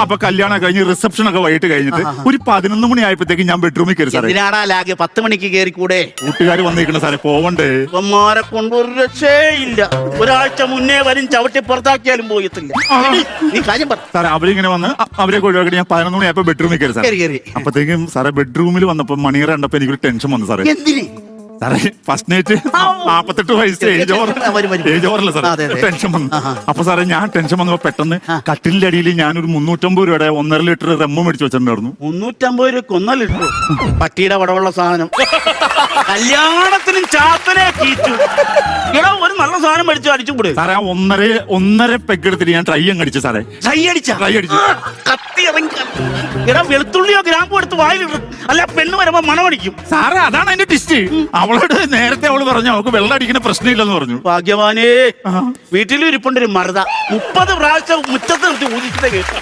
അപ്പൊ കല്യാണം കഴിഞ്ഞ് റിസപ്ഷൻ ഒക്കെ വൈകിട്ട് കഴിഞ്ഞിട്ട് ഒരു പതിനൊന്ന് മണി ആയപ്പോഴത്തേക്ക് ഞാൻ ബെഡ്റൂമിൽ കയറി സാറേ. ലാഗ്? പത്ത് മണിക്ക് കയറി കൂടെ? കൂട്ടുകാർ വന്നിരിക്കണ സാറേ പോവണ്ടേ. ഇവന്മാരെ കൊണ്ട് ഒരു രക്ഷയില്ല. ഒരാഴ്ച മുന്നേ വരും ചവിട്ടി പുറത്താക്കിയാലും പോയത്തില്ല എടി, നീ കാര്യം പറ. സാറേ അവരിങ്ങനെ വന്ന് അ- അവരെ ഒഴിവാക്കി ഞാൻ പതിനൊന്ന് മണി ആയപ്പോ ബെഡ്റൂമിൽ കയറി സാറേ. കയറി കയറി. അപ്പത്തേക്കും സാറേ ബെഡ്റൂമിൽ വന്നപ്പോ മണിയറ കണ്ടപ്പോ എനിക്കൊരു ടെൻഷൻ വന്നു സാറേ. എന്തിന്? സാറേ ഫസ്റ്റ് നൈറ്റ് നാപ്പത്തെട്ട് വയസ്സ്. ഏജ് ഓവർ വരും, വരും. ഏജ് ഓവറല്ല സാർ അതെ, അതെ. ടെൻഷൻ വന്നു. അപ്പൊ സാറേ ഞാൻ ടെൻഷൻ വന്നപ്പോ പെട്ടെന്ന് കട്ടിലിന്റെ അടിയിൽ ഞാനൊരു മുന്നൂറ്റമ്പത് രൂപയുടെ ഒന്നര ലിറ്റർ റെമ്മും മേടിച്ചു വെച്ചിട്ടുണ്ടായിരുന്നു. മുന്നൂറ്റമ്പത് രൂപ കൊന്ന ലിറ്റർ. പട്ടിയുടെ വടവുള്ള സാധനം. കല്യാണത്തിനും ചാത്തനെ കീച്ചു. എടാ ഒരു സാധനം മേടിച്ചു അടിച്ചു കൂടെ. സാറേ ആ ഒന്നര ഒന്നര പെഗ് എടുത്തിട്ട് ഞാൻ ട്രൈ അങ്ങ് അടിച്ചു സാറേ. കൈ അടിച്ച? കൈ അടിച്ചു. കത്തി ഇറങ്ങി എടാ വെളുത്തുള്ളിയോ ഗ്രാമ്പോ എടുത്ത് വായിലിടും അല്ല പെണ്ണ് വരുമ്പോ മണമടിക്കും സാറേ അതാണ് അതിന്റെ ടിസ്റ്റ് അവളോട് നേരത്തെ അവൾ പറഞ്ഞു അവൾക്ക് വെള്ളം അടിക്കുന്ന പ്രശ്നമില്ലെന്ന് പറഞ്ഞു. ഭാഗ്യവാനേ വീട്ടിലും ഇരിപ്പുണ്ട് ഒരു മറുത. മുപ്പത് പ്രാവശ്യം മുറ്റത്ത് നിർത്തി ഊതിച്ചിട്ടേ കേട്ടു.